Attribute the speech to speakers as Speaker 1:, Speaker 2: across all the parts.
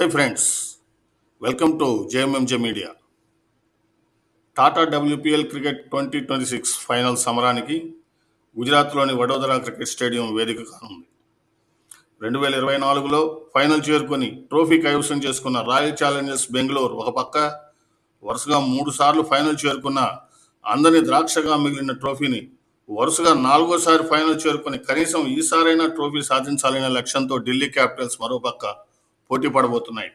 Speaker 1: Hi friends welcome to JMMJ media Tata WPL cricket twenty twenty six final సమరానికి గుజరాత్లోని Vadodara cricket stadium వేదిక కానుంది. రెండు వేల ఇరవై నాలుగులో ఫైనల్ చేరుకొని ట్రోఫీ కైవసం చేసుకున్న రాయల్ ఛాలెంజర్స్ బెంగళూరు ఒక పక్క వరుసగా మూడు సార్లు ఫైనల్ చేరుకున్న అందరి ద్రాక్షగా మిగిలిన ట్రోఫీని వరుసగా నాలుగోసారి ఫైనల్ చేరుకొని కనీసం ఈసారైనా ట్రోఫీ సాధించాలనే లక్ష్యంతో ఢిల్లీ క్యాపిటల్స్ మరోపక్క పోటీ పడబోతున్నాయి.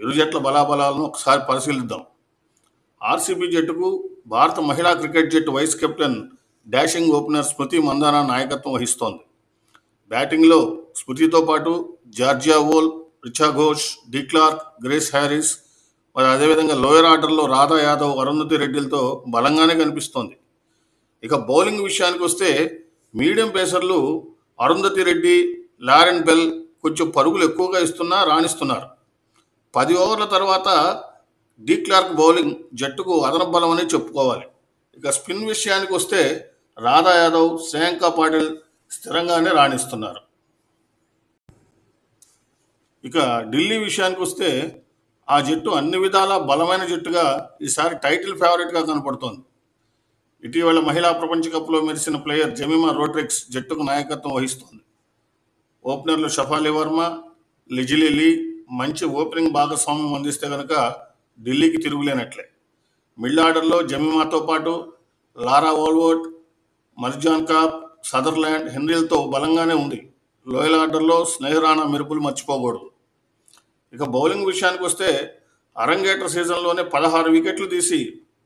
Speaker 1: ఇరు జట్ల బలాబలాలను ఒకసారి పరిశీలిద్దాం. ఆర్సీబీ జట్టుకు భారత మహిళా క్రికెట్ జట్టు vice captain dashing opener Smriti Mandhana నాయకత్వం వహిస్తోంది. బ్యాటింగ్లో స్మృతితో పాటు Georgia Voll Richa Ghosh de Klerk Grace Harris మరి అదేవిధంగా లోయర్ ఆర్డర్లో రాధా యాదవ్ అరుంధతి రెడ్డిలతో బలంగానే కనిపిస్తోంది. ఇక బౌలింగ్ విషయానికి వస్తే మీడియం పేసర్లు అరుంధతి రెడ్డి లారెన్ బెల్ కొంచెం పరుగులు ఎక్కువగా ఇస్తున్నా రాణిస్తున్నారు. పది ఓవర్ల తర్వాత డి క్లార్క్ బౌలింగ్ జట్టుకు అదన బలం అని చెప్పుకోవాలి. ఇక స్పిన్ విషయానికి వస్తే రాధా యాదవ్ శ్రేయాంక పాటిల్ స్థిరంగానే రాణిస్తున్నారు. ఇక ఢిల్లీ విషయానికి వస్తే ఆ జట్టు అన్ని విధాలా బలమైన జట్టుగా ఈసారి టైటిల్ ఫేవరెట్గా కనపడుతోంది. ఇటీవల మహిళా ప్రపంచ కప్లో మెరిసిన ప్లేయర్ జమీమా రోడ్రిక్స్ జట్టుకు నాయకత్వం వహిస్తోంది. ఓపెనర్లు షఫాలి వర్మ లిజిలీ మంచి ఓపెనింగ్ భాగస్వామ్యం అందిస్తే కనుక ఢిల్లీకి తిరుగులేనట్లే. మిడ్ ఆర్డర్లో జమీమాతో పాటు Laura Wolvaardt Marizanne Kapp Sutherland హెన్రీలతో బలంగానే ఉంది. లోయల్ ఆర్డర్లో స్నేహరాణా మెరుపులు మర్చిపోకూడదు. ఇక బౌలింగ్ విషయానికి వస్తే అరంగేట్ర సీజన్లోనే పదహారు వికెట్లు తీసి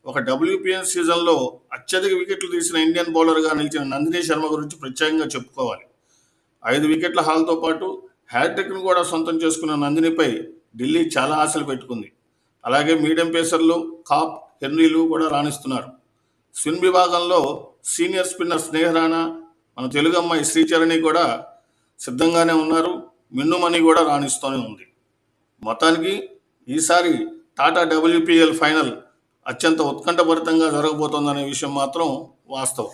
Speaker 1: ఒక డబ్ల్యూపీఎన్ సీజన్లో అత్యధిక వికెట్లు తీసిన ఇండియన్ బౌలర్గా నిలిచిన నందిని శర్మ గురించి ప్రత్యేకంగా చెప్పుకోవాలి. ఐదు వికెట్ల హాల్తో పాటు హ్యాట్రిక్ను కూడా సొంతం చేసుకున్న నందినిపై ఢిల్లీ చాలా ఆశలు పెట్టుకుంది. అలాగే మీడియం పేసర్లు కాప్ హెన్రీలు కూడా రాణిస్తున్నారు. స్పిన్ విభాగంలో సీనియర్ స్పిన్నర్ స్నేహరాణా మన తెలుగు అమ్మాయి శ్రీచరణి కూడా సిద్ధంగానే ఉన్నారు. మిన్నుమణి కూడా రాణిస్తూనే ఉంది. మొత్తానికి ఈసారి టాటా డబ్ల్యూపీఎల్ ఫైనల్ అత్యంత ఉత్కంఠభరితంగా జరగబోతోందనే విషయం మాత్రం వాస్తవం.